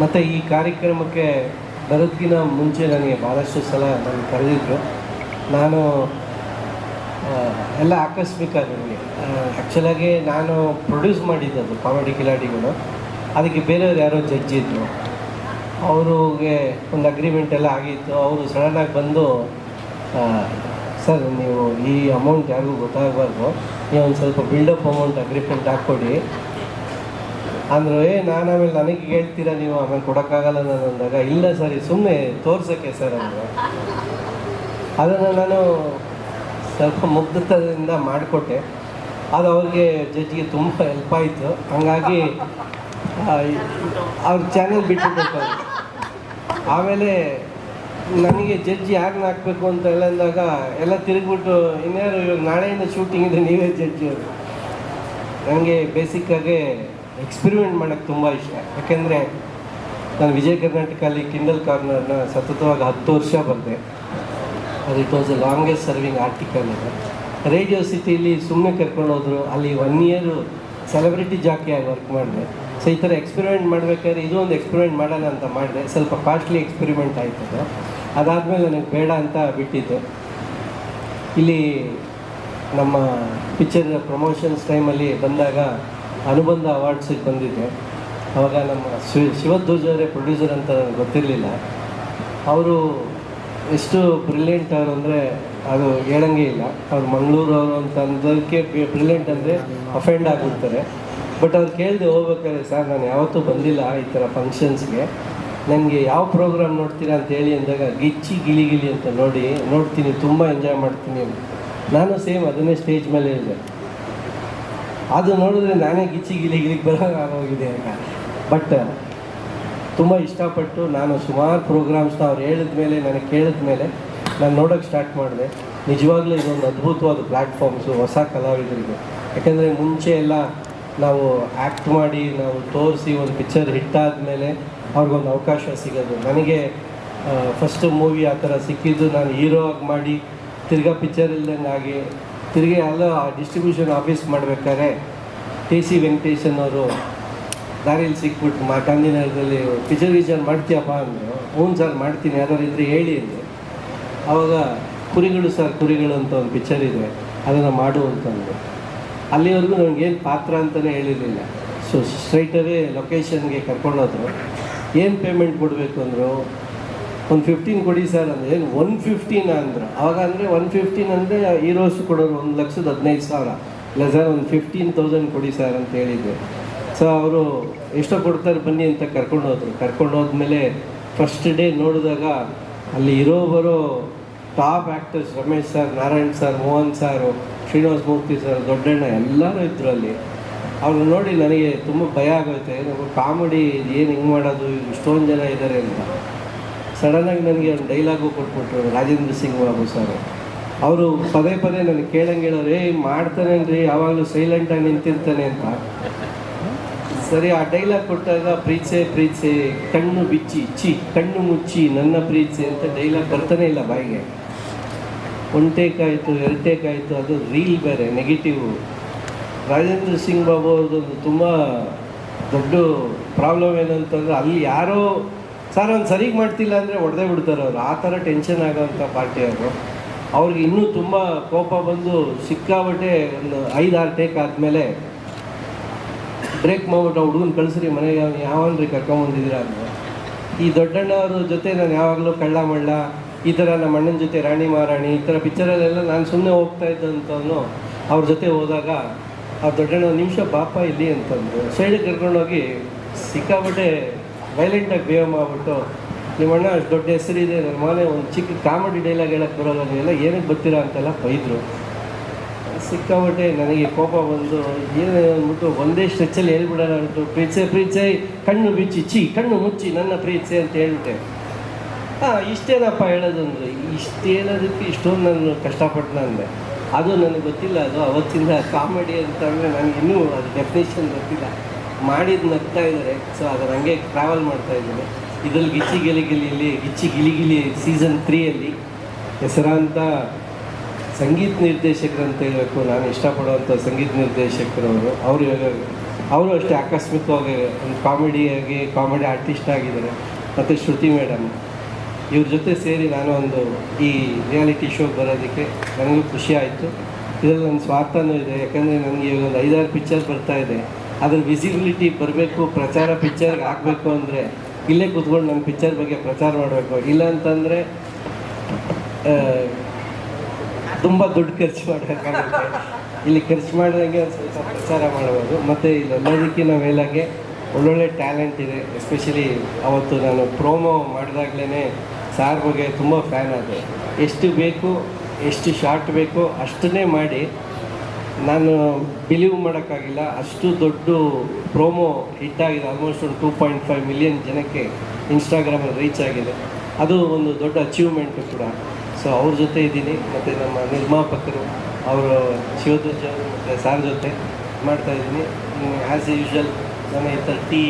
ಮತ್ತು ಈ ಕಾರ್ಯಕ್ರಮಕ್ಕೆ ಬರೋದಕ್ಕಿಂತ ಮುಂಚೆ ನನಗೆ ಭಾಳಷ್ಟು ಸಲ ನಾನು ಕರೆದಿದ್ದರು ನಾನು ಎಲ್ಲ ಆಕಸ್ಮಿಕ ನನಗೆ ಆ್ಯಕ್ಚುಲಾಗಿ ನಾನು ಪ್ರೊಡ್ಯೂಸ್ ಮಾಡಿದ್ದದು ಕಾಮಿಡಿ ಕಿಲಾಡಿಗಳು. ಅದಕ್ಕೆ ಬೇರೆಯವ್ರು ಯಾರೋ ಜಡ್ಜ್ ಇದ್ದರು ಅವ್ರಿಗೆ ಒಂದು ಅಗ್ರಿಮೆಂಟ್ ಎಲ್ಲ ಆಗಿತ್ತು. ಅವರು ಸಡನ್ನಾಗಿ ಬಂದು ಸರ್, ನೀವು ಈ ಅಮೌಂಟ್ ಯಾರಿಗೂ ಗೊತ್ತಾಗಬಾರ್ದು. ನೀವು ಒಂದು ಸ್ವಲ್ಪ ಬಿಲ್ಡಪ್ ಅಮೌಂಟ್ ಅಗ್ರಿಮೆಂಟ್ ಹಾಕ್ಕೊಡಿ. ಅಂದರು, ಏ, ನಾನು ಆಮೇಲೆ ನನಗೆ ಹೇಳ್ತೀರಾ ನೀವು? ಆಮೇಲೆ ಕೊಡೋಕ್ಕಾಗಲ್ಲ ನಾನು ಅಂದಾಗ, ಇಲ್ಲ ಸರ್ ಸುಮ್ಮನೆ ತೋರ್ಸೋಕ್ಕೆ ಸರ್ ಅಂದರು ಅದನ್ನು ನಾನು ಸ್ವಲ್ಪ ಮುಗ್ಧತದಿಂದ ಮಾಡಿಕೊಟ್ಟೆ. ಅದು ಅವ್ರಿಗೆ ಜಡ್ಜಿಗೆ ತುಂಬ ಹೆಲ್ಪ್ ಆಯಿತು. ಹಂಗಾಗಿ ಅವ್ರ ಚಾನೆಲ್ ಬಿಟ್ಬಿಟ್ಟು ಆಮೇಲೆ ನನಗೆ ಜಡ್ಜಿ ಯಾರನ್ನ ಹಾಕ್ಬೇಕು ಅಂತ ಎಲ್ಲ ಅಂದಾಗ, ಎಲ್ಲ ತಿರುಗ್ಬಿಟ್ಟು, ಇನ್ಯಾರು ಇವಾಗ ನಾಳೆಯಿಂದ ಶೂಟಿಂಗ್ ಇದೆ, ನೀವೇ ಜಡ್ಜಿ ಅವರು. ನನಗೆ ಬೇಸಿಕ್ಕಾಗಿ ಎಕ್ಸ್ಪೆರಿಮೆಂಟ್ ಮಾಡೋಕ್ಕೆ ತುಂಬ ಇಷ್ಟ. ಯಾಕೆಂದರೆ ನಾನು ವಿಜಯ ಕರ್ನಾಟಕಲ್ಲಿ ಕಿಂಡಲ್ ಕಾರ್ನರ್ನ ಸತತವಾಗಿ ಹತ್ತು ವರ್ಷ ಬಂದೆ ಅದು it was a longest serving article ಇದೆ ರೇಡಿಯೋ ಸಿಟಿಲಿ ಸುಮ್ಮನೆ ಕರ್ಕೊಂಡು ಹೋದರು, ಅಲ್ಲಿ ಒನ್ ಇಯರು ಸೆಲೆಬ್ರಿಟಿ ಜಾಕಿಯಾಗಿ ವರ್ಕ್ ಮಾಡಿದೆ. ಸೊ ಈ ಥರ ಎಕ್ಸ್ಪೆರಿಮೆಂಟ್ ಮಾಡಬೇಕಾದ್ರೆ ಇದು ಒಂದು ಎಕ್ಸ್ಪೆರಿಮೆಂಟ್ ಮಾಡೋಣ ಅಂತ ಮಾಡಿದೆ. ಸ್ವಲ್ಪ ಕಾಸ್ಟ್ಲಿ ಎಕ್ಸ್ಪೆರಿಮೆಂಟ್ ಆಯ್ತದೆ ಅದು. ಅದಾದಮೇಲೆ ನನಗೆ ಬೇಡ ಅಂತ ಬಿಟ್ಟಿದ್ದೆ. ಇಲ್ಲಿ ನಮ್ಮ ಪಿಕ್ಚರ್ ಪ್ರಮೋಷನ್ಸ್ ಟೈಮಲ್ಲಿ ಬಂದಾಗ ಅನುಬಂಧ ಅವಾರ್ಡ್ಸಿಗೆ ಬಂದಿದ್ದೆ ಅವಾಗ ನಮ್ಮ ಶಿವ ಶಿವಧ್ವಜ ಅವರೇ ಪ್ರೊಡ್ಯೂಸರ್ ಅಂತ ಗೊತ್ತಿರಲಿಲ್ಲ. ಅವರು ಎಷ್ಟು ಬ್ರಿಲಿಯಂಟ್ ಅವರು ಅಂದರೆ ಅದು ಹೇಳಂಗೆ ಇಲ್ಲ. ಅವ್ರು ಮಂಗಳೂರು ಅವರು ಅಂತ ಅಂದಕ್ಕೆ ಬ್ರಿಲಿಯಂಟ್ ಅಂದರೆ ಅಫೆಂಡ್ ಆಗಿಬಿಡ್ತಾರೆ. ಬಟ್ ಅವ್ರು ಕೇಳಿದೆ ಹೋಗ್ಬೇಕಾದ್ರೆ, ಸರ್, ನಾನು ಯಾವತ್ತೂ ಬಂದಿಲ್ಲ ಈ ಥರ ಫಂಕ್ಷನ್ಸ್ಗೆ ನನಗೆ ಯಾವ ಪ್ರೋಗ್ರಾಮ್ ನೋಡ್ತೀರಾ ಅಂತ ಹೇಳಿ ಅಂದಾಗ, ಗಿಚ್ಚಿ ಗಿಲಿ ಗಿಲಿ ಅಂತ ನೋಡಿ, ನೋಡ್ತೀನಿ, ತುಂಬ ಎಂಜಾಯ್ ಮಾಡ್ತೀನಿ ನಾನು ಸೇಮ್ ಅದನ್ನೇ ಸ್ಟೇಜ್ ಮೇಲೆ ಹೇಳಿದೆ ಅದು ನೋಡಿದ್ರೆ ನಾನೇ ಗಿಚ್ಚಿ ಗಿಲಿ ಗಿಲಿಗೆ ಬರೋಂಗಾಗೋಗಿದೆ ಅಂತ. ಬಟ್ ತುಂಬ ಇಷ್ಟಪಟ್ಟು ನಾನು ಸುಮಾರು ಪ್ರೋಗ್ರಾಮ್ಸ್ನ ಅವ್ರು ಹೇಳಿದ ಮೇಲೆ, ನನಗೆ ಕೇಳಿದ ಮೇಲೆ ನಾನು ನೋಡೋಕ್ಕೆ ಸ್ಟಾರ್ಟ್ ಮಾಡಿದೆ. ನಿಜವಾಗ್ಲೂ ಇದೊಂದು ಅದ್ಭುತವಾದ ಪ್ಲ್ಯಾಟ್ಫಾರ್ಮ್ಸು ಹೊಸ ಕಲಾವಿದರಿಗೆ. ಯಾಕೆಂದರೆ ಮುಂಚೆ ಎಲ್ಲ ನಾವು ಆ್ಯಕ್ಟ್ ಮಾಡಿ, ನಾವು ತೋರಿಸಿ ಒಂದು ಪಿಕ್ಚರ್ ಹಿಟ್ ಆದಮೇಲೆ ಅವ್ರಿಗೊಂದು ಅವಕಾಶ ಸಿಗೋದು. ನನಗೆ ಫಸ್ಟು ಮೂವಿ ಆ ಥರ ಸಿಕ್ಕಿದ್ದು ನಾನು ಹೀರೋ ಆಗಿ ಮಾಡಿ, ತಿರ್ಗಾ ಪಿಕ್ಚರ್ ಇಲ್ದಂಗೆ ಆಗಿ ತಿರ್ಗಿ ಎಲ್ಲ ಡಿಸ್ಟ್ರಿಬ್ಯೂಷನ್ ಆಫೀಸ್ ಮಾಡಬೇಕಾದ್ರೆ ಟಿ ಸಿ ವೆಂಕಟೇಶನ್ ಅವರು ದಾರಿಯಲ್ಲಿ ಸಿಕ್ಬಿಟ್ಟು ಮಾ ಗಾಂಧಿನಗರದಲ್ಲಿ ಪಿಚರ್ ಗಿಚರ್ ಮಾಡ್ತೀಯಪ್ಪ ಅಂದರು. ಹ್ಞೂ ಸರ್, ಮಾಡ್ತೀನಿ, ಯಾರಾದ್ರು ಇದ್ರೆ ಹೇಳಿ ಅಂದೆ ಆವಾಗ ಕುರಿಗಳು ಸರ್, ಕುರಿಗಳು ಅಂತ ಒಂದು ಪಿಕ್ಚರ್ ಇದೆ. ಅದನ್ನು ಮಾಡು ಅಂತಂದರು ಅಲ್ಲಿವರೆಗೂ ನನಗೇನು ಪಾತ್ರ ಅಂತಲೇ ಹೇಳಿರಲಿಲ್ಲ. ಸೊ ಸ್ಟ್ರೈಟವೇ ಲೊಕೇಶನ್ಗೆ ಕರ್ಕೊಂಡೋದ್ರು. ಏನು ಪೇಮೆಂಟ್ ಕೊಡಬೇಕು ಅಂದರು? ಒಂದು ಫಿಫ್ಟೀನ್ ಕೊಡಿ ಸರ್ ಅಂದರೆ ಏನು ಒನ್ ಫಿಫ್ಟೀನ್ ಅಂದ್ರೆ? ಆವಾಗ ಅಂದರೆ ಒನ್ ಫಿಫ್ಟೀನ್ ಅಂದರೆ ಹೀರೋಸ್ ಕೊಡೋರು ಒಂದು ಲಕ್ಷದ ಹದಿನೈದು ಸಾವಿರ. ಇಲ್ಲ ಸರ್, ಒಂದು ಫಿಫ್ಟೀನ್ ತೌಸಂಡ್ ಕೊಡಿ ಸರ್ ಅಂತ ಹೇಳಿದ್ದೆ. ಸೊ ಅವರು ಎಷ್ಟೋ ಕೊಡ್ತಾರೆ ಬನ್ನಿ ಅಂತ ಕರ್ಕೊಂಡು ಹೋದರು ಕರ್ಕೊಂಡು ಹೋದ್ಮೇಲೆ ಫಸ್ಟ್ ಡೇ ನೋಡಿದಾಗ ಅಲ್ಲಿ ಇರೋ ಬರೋ top actors Ramesh sir Narayan sir Mohan sir Srinivasa Murthy sir Doddanna ಎಲ್ಲರೂ ಇದ್ದರು ಅಲ್ಲಿ. ಅವ್ರು ನೋಡಿ ನನಗೆ ತುಂಬ ಭಯ ಆಗೋಯ್ತು. ನಾವು ಕಾಮಿಡಿ, ಏನು ಹಿಂಗೆ ಮಾಡೋದು? ಇಷ್ಟೊಂದು ಜನ ಇದ್ದಾರೆ ಅಂತ. ಸಡನ್ನಾಗಿ ನನಗೆ ಒಂದು ಡೈಲಾಗು ಕೊಟ್ಬಿಟ್ರು ರಾಜೇಂದ್ರ ಸಿಂಗ್ ಬಾಬು ಸರ್. ಅವರು ಪದೇ ಪದೇ ನನಗೆ ಕೇಳಂಗೆ ಹೇಳೋರು ಏ ಮಾಡ್ತಾನೇನ್ರಿ ಯಾವಾಗಲೂ ಸೈಲೆಂಟಾಗಿ ನಿಂತಿರ್ತಾನೆ ಅಂತ. ಸರಿ, ಆ ಡೈಲಾಗ್ ಕೊಟ್ಟಾಗ ಪ್ರೀತ್ಸೆ ಪ್ರೀತ್ಸೆ, ಕಣ್ಣು ಬಿಚ್ಚಿ ಚಿ ಕಣ್ಣು ಮುಚ್ಚಿ, ನನ್ನ ಪ್ರೀತ್ಸೆ ಅಂತ ಡೈಲಾಗ್ ಬರ್ತಾನೆ ಇಲ್ಲ ಬಾಯಿಗೆ. ಒನ್ ಟೇಕ್ ಆಯಿತು, ಎರಡು ಟೇಕ್ ಆಯಿತು, ಅದು ರೀಲ್ ಬೇರೆ ನೆಗೆಟಿವ್ ರಾಜೇಂದ್ರ ಸಿಂಗ್ ಬಾಬು ಅವ್ರದ್ದು ತುಂಬ ದೊಡ್ಡ ಪ್ರಾಬ್ಲಮ್ ಏನಂತಂದ್ರೆ, ಅಲ್ಲಿ ಯಾರೋ ಸರ್, ಅವ್ನು ಸರಿಗೆ ಮಾಡ್ತಿಲ್ಲ ಅಂದರೆ ಒಡೆದೇ ಬಿಡ್ತಾರೆ ಅವರು. ಆ ಥರ ಟೆನ್ಷನ್ ಆಗೋವಂಥ ಪಾರ್ಟಿ ಅವರು. ಅವ್ರಿಗೆ ಇನ್ನೂ ತುಂಬ ಕೋಪ ಬಂದು ಸಿಕ್ಕಾಬಟ್ಟೆ ಒಂದು ಐದು, ಆರು ಟೇಕ್ ಆದಮೇಲೆ, ಬ್ರೇಕ್ ಮಾಡ್ಬಿಟ್ಟು ಹುಡುಗನ ಕಳಿಸ್ರಿ, ಮನೆಗೆ ಅವ್ನು ಯಾವನ್ರಿ ಕರ್ಕೊಂಬಂದಿದ್ದೀರಾ ಅಂತ. ಈ ದೊಡ್ಡಣ್ಣವ್ರ ಜೊತೆ ನಾನು ಯಾವಾಗಲೂ ಕಳ್ಳ ಮಳ್ಳ, ಈ ಥರ ನಮ್ಮ ಅಣ್ಣನ ಜೊತೆ ರಾಣಿ ಮಹಾರಾಣಿ, ಈ ಥರ ಪಿಕ್ಚರಲ್ಲೆಲ್ಲ ನಾನು ಸುಮ್ಮನೆ ಹೋಗ್ತಾ ಇದ್ದಂತವನು ಅವ್ರ ಜೊತೆ ಹೋದಾಗ, ಆ ದೊಡ್ಡಣ್ಣ ನಿಮಿಷ ಪಾಪ ಇಲ್ಲಿ ಅಂತಂದು ಸೈಡಿಗೆ ಕರ್ಕೊಂಡೋಗಿ ಸಿಕ್ಕಾಬಟ್ಟೆ ವೈಲೆಂಟಾಗಿ ಬಿಹೇವ್ ಮಾಡಿಬಿಟ್ಟು, ನಿಮ್ಮ ಅಣ್ಣ ಅಷ್ಟು ದೊಡ್ಡ ಹೆಸರಿದೆ ನನ್ನ ಮನೆ ಒಂದು ಚಿಕ್ಕ ಕಾಮಿಡಿ ಡೈಲಾಗ್ ಹೇಳಕ್ಕೆ ಬರೋಲ್ಲ ನೀವೆಲ್ಲ ಏನಕ್ಕೆ ಬರ್ತೀರಾ ಅಂತೆಲ್ಲ ಬೈದರು. ಸಿಕ್ಕಾಬಟ್ಟೆ ನನಗೆ ಕೋಪ ಬಂದು, ಏನು ಅಂದ್ಬಿಟ್ಟು ಒಂದೇ ಸ್ಟ್ರೆಚ್ಚಲ್ಲಿ ಹೇಳ್ಬಿಡೋಣ ಅಂತು ಪ್ರೀತ್ಸೆ ಪ್ರೀತ್ಸೆ, ಕಣ್ಣು ಬಿಚ್ಚಿ ಚಿ ಕಣ್ಣು ಮುಚ್ಚಿ ನನ್ನ ಪ್ರೀತ್ಸೆ ಅಂತ ಹೇಳ್ಬಿಟ್ಟೆ. ಹಾಂ, ಇಷ್ಟೇನಪ್ಪ ಹೇಳೋದಂದ್ರೆ, ಇಷ್ಟು ಹೇಳೋದಕ್ಕೆ ಇಷ್ಟೊಂದು ನಾನು ಕಷ್ಟಪಟ್ಟು ಅಂದೆ. ಅದು ನನಗೆ ಗೊತ್ತಿಲ್ಲ, ಅದು ಅವತ್ತಿಂದ ಕಾಮಿಡಿ ಅಂತಂದರೆ ನನಗೆ ಇನ್ನೂ ಅದು ಡೆಫಿನೇಷನ್ ಗೊತ್ತಿಲ್ಲ. ಮಾಡಿದ್ದು ನಗ್ತಾ ಇದ್ದಾರೆ. ಸೊ ಅದರ ಹಂಗೆ ಟ್ರಾವೆಲ್ ಮಾಡ್ತಾ ಇದ್ದೀನಿ. ಇದರಲ್ಲಿ ಗಿಚ್ಚಿ ಗಿಲಿ ಗಿಲಿಯಲ್ಲಿ ಗಿಚ್ಚಿ ಗಿಲಿ ಗಿಲಿ ಸೀಸನ್ ತ್ರೀಯಲ್ಲಿ ಹೆಸರಾಂತ ಸಂಗೀತ ನಿರ್ದೇಶಕರು ಅಂತ ಹೇಳಬೇಕು ನಾನು ಇಷ್ಟಪಡುವಂಥ ಸಂಗೀತ ನಿರ್ದೇಶಕರವರು. ಅವರು ಅವರು ಅಷ್ಟೇ ಆಕಸ್ಮಿಕವಾಗಿ ಒಂದು ಕಾಮಿಡಿಯಾಗಿ ಕಾಮಿಡಿ ಆರ್ಟಿಸ್ಟ್ ಆಗಿದ್ದಾರೆ. ಮತ್ತು ಶ್ರುತಿ ಮೇಡಮ್. ಇವ್ರ ಜೊತೆ ಸೇರಿ ನಾನು ಒಂದು ಈ ರಿಯಾಲಿಟಿ ಶೋ ಬರೋದಕ್ಕೆ ನನಗೂ ಖುಷಿ ಆಯಿತು. ಇದರಲ್ಲಿ ನನ್ನ ಸ್ವಾರ್ಥನೂ ಇದೆ. ಯಾಕಂದರೆ ನನಗೆ ಒಂದು ಐದಾರು ಪಿಕ್ಚರ್ ಬರ್ತಾ ಇದೆ. ಅದ್ರ ವಿಸಿಬಿಲಿಟಿ ಬರಬೇಕು, ಪ್ರಚಾರ ಪಿಕ್ಚರ್ಗೆ ಆಗಬೇಕು ಅಂದರೆ ಇಲ್ಲೇ ಕೂತ್ಕೊಂಡು ನಮ್ಮ ಪಿಕ್ಚರ್ ಬಗ್ಗೆ ಪ್ರಚಾರ ಮಾಡಬೇಕು. ಇಲ್ಲ ಅಂತಂದರೆ ತುಂಬ ದುಡ್ಡು ಖರ್ಚು ಮಾಡಬೇಕಾಗುತ್ತೆ. ಇಲ್ಲಿ ಖರ್ಚು ಮಾಡಿದಂಗೆ ಒಂದು ಸ್ವಲ್ಪ ಪ್ರಚಾರ ಮಾಡ್ಬೋದು. ಮತ್ತು ಇಲ್ಲೆಲ್ಲದಕ್ಕಿಂತ ಮೇಲಾಗೆ ಒಳ್ಳೊಳ್ಳೆ ಟ್ಯಾಲೆಂಟ್ ಇದೆ. ಎಸ್ಪೆಷಲಿ ಅವತ್ತು ನಾನು ಪ್ರೋಮೋ ಮಾಡಿದಾಗಲೇ ಸಾರ್ ಬಗ್ಗೆ ತುಂಬ ಫ್ಯಾನ್ ಆದೆ. ಎಷ್ಟು ಬೇಕು, ಎಷ್ಟು ಶಾರ್ಟ್ ಬೇಕೋ ಅಷ್ಟನ್ನೇ ಮಾಡಿ ನಾನು ಬಿಲೀವ್ ಮಾಡೋಕ್ಕಾಗಿಲ್ಲ. ಅಷ್ಟು ದೊಡ್ಡ ಪ್ರೋಮೋ ಹಿಟ್ ಆಗಿದೆ. ಆಲ್ಮೋಸ್ಟ್ ಒಂದು ಟೂ ಪಾಯಿಂಟ್ ಫೈವ್ ಮಿಲಿಯನ್ ಜನಕ್ಕೆ ಇನ್ಸ್ಟಾಗ್ರಾಮಲ್ಲಿ ರೀಚ್ ಆಗಿದೆ. ಅದು ಒಂದು ದೊಡ್ಡ ಅಚೀವ್ಮೆಂಟು ಕೂಡ. ಸೊ ಅವ್ರ ಜೊತೆ ಇದ್ದೀನಿ. ಮತ್ತು ನಮ್ಮ ನಿರ್ಮಾಪಕರು, ಅವರು ಶಿವಧ್ವಜ ಮತ್ತು ಸಾರ್ ಜೊತೆ ಮಾಡ್ತಾ ಇದ್ದೀನಿ. ಆ್ಯಸ್ ಯೂಶ್ವಲ್ ನನ್ನ ತರ್ಟಿ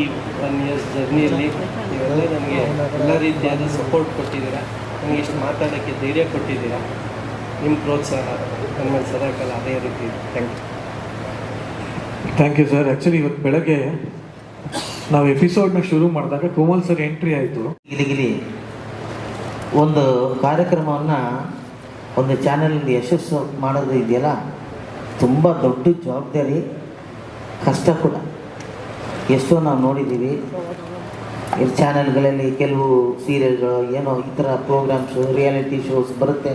ಒನ್ ಇಯರ್ಸ್ ಜರ್ನಿಯಲ್ಲಿ ನೀವೆಲ್ಲ ನನಗೆ ಎಲ್ಲ ರೀತಿಯಾದ ಸಪೋರ್ಟ್ ಕೊಟ್ಟಿದ್ದೀರಾ. ನನಗೆ ಇಷ್ಟು ಮಾತಾಡೋಕ್ಕೆ ಧೈರ್ಯ ಕೊಟ್ಟಿದ್ದೀರಾ. ನಿಮ್ಮ ಪ್ರೋತ್ಸಾಹ ನನ್ನ ಮೇಲೆ ಸದಾಕಾಲ ಅದೇ ರೀತಿ thank you thank you sir actually ಇವತ್ತು ಬೆಳಗ್ಗೆ ನಾವು ಎಪಿಸೋಡ್ನ ಶುರು ಮಾಡಿದಾಗ ಕೋಮಲ್ ಸರ್ ಎಂಟ್ರಿ ಆಯಿತು. ಗಿಲಿಗಿಲಿ ಒಂದು ಕಾರ್ಯಕ್ರಮವನ್ನು ಒಂದು ಚಾನಲಲ್ಲಿ ಯಶಸ್ಸು ಮಾಡೋದು ಇದೆಯಲ್ಲ? ತುಂಬ ದೊಡ್ಡ ಜವಾಬ್ದಾರಿ ಕಷ್ಟ ಕೂಡ. ಎಷ್ಟೋ ನಾವು ನೋಡಿದ್ದೀವಿ. ಈ ಚಾನೆಲ್ಗಳಲ್ಲಿ ಕೆಲವು ಸೀರಿಯಲ್ಗಳು ಏನೋ ಈ ಥರ ಪ್ರೋಗ್ರಾಮ್ಸು ರಿಯಾಲಿಟಿ ಶೋಸ್ ಬರುತ್ತೆ.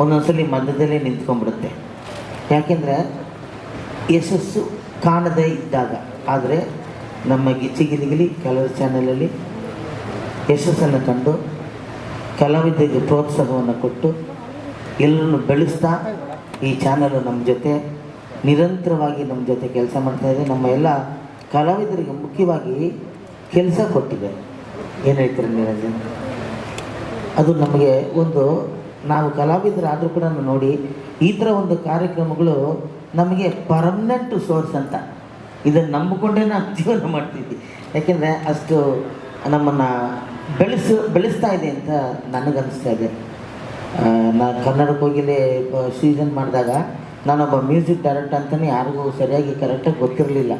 ಒಂದೊಂದ್ಸಲಿ ಮಧ್ಯದಲ್ಲೇ ನಿಂತ್ಕೊಂಡ್ಬಿಡುತ್ತೆ. ಯಾಕೆಂದರೆ ಯಶಸ್ಸು ಕಾಣದೇ ಇದ್ದಾಗ. ಆದರೆ ನಮ್ಮ ಗಿಚ್ಚಿಗಿಲಿಗಿಲಿ, ಕೆಲವು ಚಾನಲಲ್ಲಿ ಯಶಸ್ಸನ್ನು ಕಂಡು, ಕಲಾವಿದರಿಗೆ ಪ್ರೋತ್ಸಾಹವನ್ನು ಕೊಟ್ಟು, ಎಲ್ಲರನ್ನು ಬೆಳೆಸ್ತಾ ಈ ಚಾನಲು ನಮ್ಮ ಜೊತೆ ನಿರಂತರವಾಗಿ ನಮ್ಮ ಜೊತೆ ಕೆಲಸ ಮಾಡ್ತಾ ಇದೆ. ನಮ್ಮ ಎಲ್ಲ ಕಲಾವಿದರಿಗೆ ಮುಖ್ಯವಾಗಿ ಕೆಲಸ ಕೊಟ್ಟಿದೆ. ಏನು ಹೇಳ್ತೀರ ನಿರಂಜನ್ ಅದು ನಮಗೆ ಒಂದು ನಾವು ಕಲಾವಿದರಾದರೂ ಕೂಡ ನೋಡಿ ಈ ಥರ ಒಂದು ಕಾರ್ಯಕ್ರಮಗಳು ನಮಗೆ ಪರ್ಮನೆಂಟ್ ಸೋರ್ಸ್ ಅಂತ. ಇದನ್ನು ನಂಬಿಕೊಂಡೇ ನಾವು ಜೀವನ ಮಾಡ್ತಿದ್ವಿ ಯಾಕೆಂದರೆ ಅಷ್ಟು ನಮ್ಮನ್ನು ಬೆಳೆಸು, ಬೆಳೆಸ್ತಾ ಇದೆ ಅಂತ ನನಗನ್ನಿಸ್ತಾ ಇದೆ. ನಾನು ಕನ್ನಡಕ್ಕೆ ಸೀಸನ್ ಮಾಡಿದಾಗ ನಾನೊಬ್ಬ ಮ್ಯೂಸಿಕ್ ಡೈರೆಕ್ಟರ್ ಅಂತಲೇ ಯಾರಿಗೂ ಸರಿಯಾಗಿ ಕರೆಕ್ಟಾಗಿ ಗೊತ್ತಿರಲಿಲ್ಲ.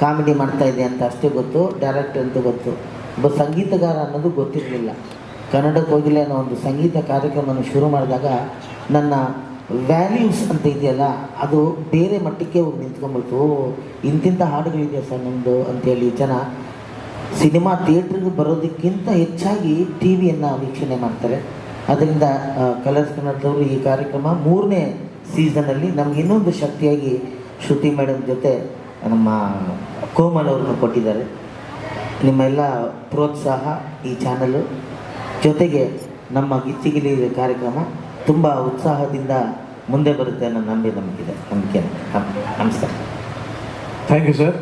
ಕಾಮಿಡಿ ಮಾಡ್ತಾ ಇದೆ ಅಂತ ಅಷ್ಟೇ ಗೊತ್ತು ಡೈರೆಕ್ಟ್ ಅಂತೂ ಗೊತ್ತು. ಒಬ್ಬ ಸಂಗೀತಗಾರ ಅನ್ನೋದು ಗೊತ್ತಿರಲಿಲ್ಲ. ಕನ್ನಡಕ್ಕೆ ಹೋಗಿಲ್ಲ ಅನ್ನೋ ಒಂದು ಸಂಗೀತ ಕಾರ್ಯಕ್ರಮವನ್ನು ಶುರು ಮಾಡಿದಾಗ ನನ್ನ ವ್ಯಾಲ್ಯೂಸ್ ಅಂತ ಇದೆಯಲ್ಲ, ಅದು ಬೇರೆ ಮಟ್ಟಕ್ಕೆ ಹೋಗಿ ನಿಂತ್ಕೊಂಡ್ಬಿಡ್ತು. ಓ, ಇಂತಿಂಥ ಹಾಡುಗಳಿದೆಯಾ ಸರ್ ನಮ್ಮದು ಅಂತೇಳಿ ಜನ ಸಿನಿಮಾ ಥಿಯೇಟ್ರಿಗೆ ಬರೋದಕ್ಕಿಂತ ಹೆಚ್ಚಾಗಿ ಟಿ ವಿಯನ್ನು ವೀಕ್ಷಣೆ ಮಾಡ್ತಾರೆ. ಅದರಿಂದ ಕಲರ್ಸ್ ಕನ್ನಡದವರು ಈ ಕಾರ್ಯಕ್ರಮ ಮೂರನೇ ಸೀಸನಲ್ಲಿ ನಮ್ಗೆ ಇನ್ನೊಂದು ಶಕ್ತಿಯಾಗಿ ಶ್ರುತಿ ಮೇಡಮ್ ಜೊತೆ ನಮ್ಮ ಕೋಮಲ್ ಅವ್ರನ್ನ ಕೊಟ್ಟಿದ್ದಾರೆ. ನಿಮ್ಮೆಲ್ಲ ಪ್ರೋತ್ಸಾಹ ಈ ಚಾನಲು ಜೊತೆಗೆ ನಮ್ಮ ಗಿಚ್ಚಿಗಿಲಿ ಕಾರ್ಯಕ್ರಮ ತುಂಬ ಉತ್ಸಾಹದಿಂದ ಮುಂದೆ ಬರುತ್ತೆ ಅನ್ನೋ ನಂಬಿ ನಮಗಿದೆ. ನಂಬಿಕೆ ನಮಸ್ಕಾರ. Thank you sir